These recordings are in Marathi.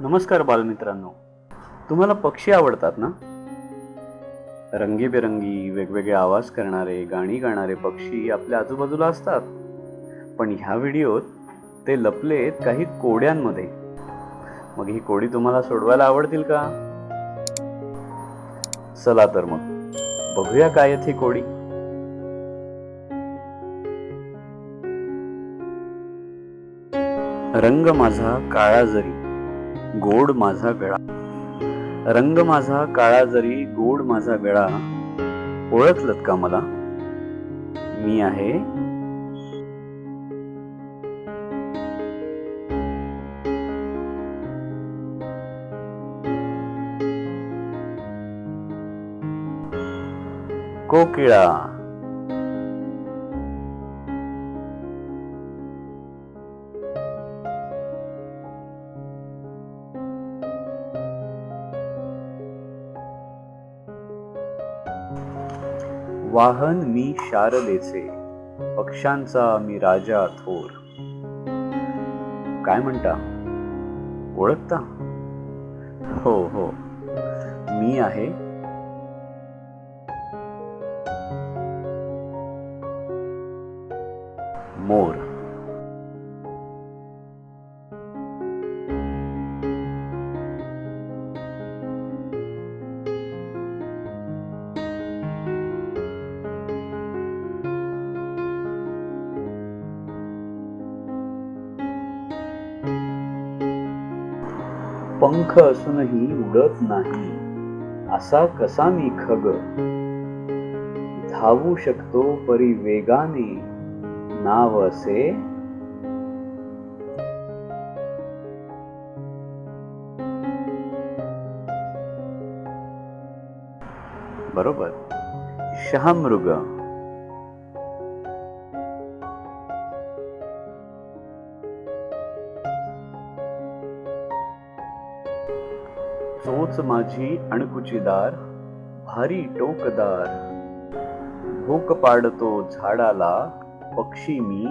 नमस्कार बालमित्रांनो. तुम्हाला पक्षी आवडतात ना? रंगीबेरंगी वेगवेगळे आवाज करणारे गाणी गाणारे पक्षी आपल्या आजूबाजूला असतात. पण ह्या व्हिडिओत ते लपलेत काही कोड्यांमध्ये. मग ही कोडी तुम्हाला सोडवायला आवडतील का? चला तर मग बघूया काय ही कोडी. रंग माझा काळा जरी गोड माझा वेळा रंग माझा काळा जरी गोड माझा गळा. ओळखलत का मला? मी आहे. कोकिळा. वाहन मी शारदेचे पक्षांचा मी राजा थोर. काय म्हणता? ओळखता? हो हो. मी आहे मोर. पंख असूनही उडत नाही. असा कसा मी खग? धावू शकतो परी वेगाने. नाव असे? बरोबर. शहामृग. चोच माझी अणकुचीदार भारी टोकदार. भोक पाडतो झाडाला पक्षी मी.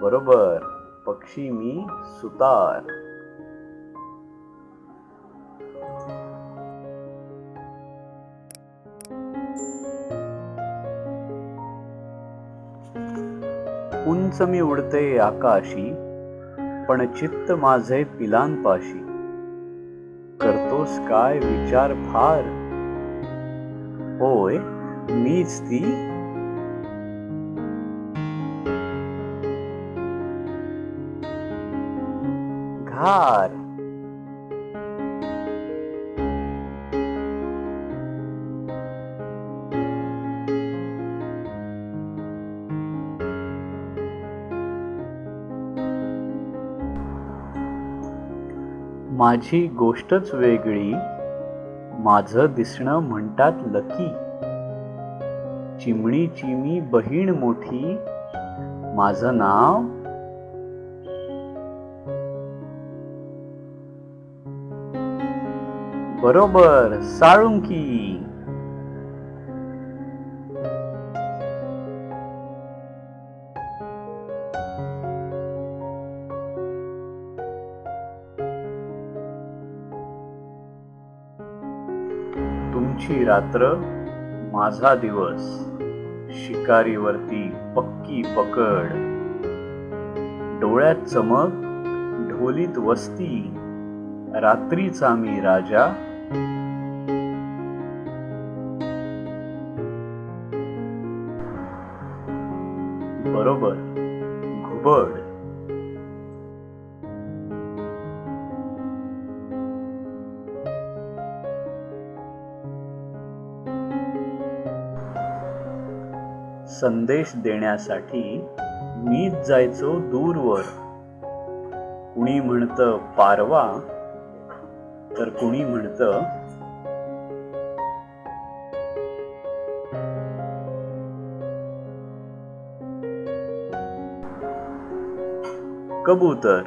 बरोबर पक्षी मी सुतार. उंच मी उडते आकाशी पण चित्त माझे पिलांपाशी. करतोस काय विचार फार? होय मीच ती. घार. माझी गोष्टच वेगळी. माझं दिसणं म्हणतात लकी. चिमणीची मी बहीण मोठी. माझं नाव? बरोबर साळुंकी. तुमची रात्र माझा दिवस. शिकारीवरती पक्की पकड. डोळ्यात चमक ढोलीत वस्ती. रात्रीचा मी राजा. बरोबर. संदेश देण्यासाठी मीच जायचो दूरवर. कुणी म्हणतं पारवा तर कुणी म्हणतं कबूतर.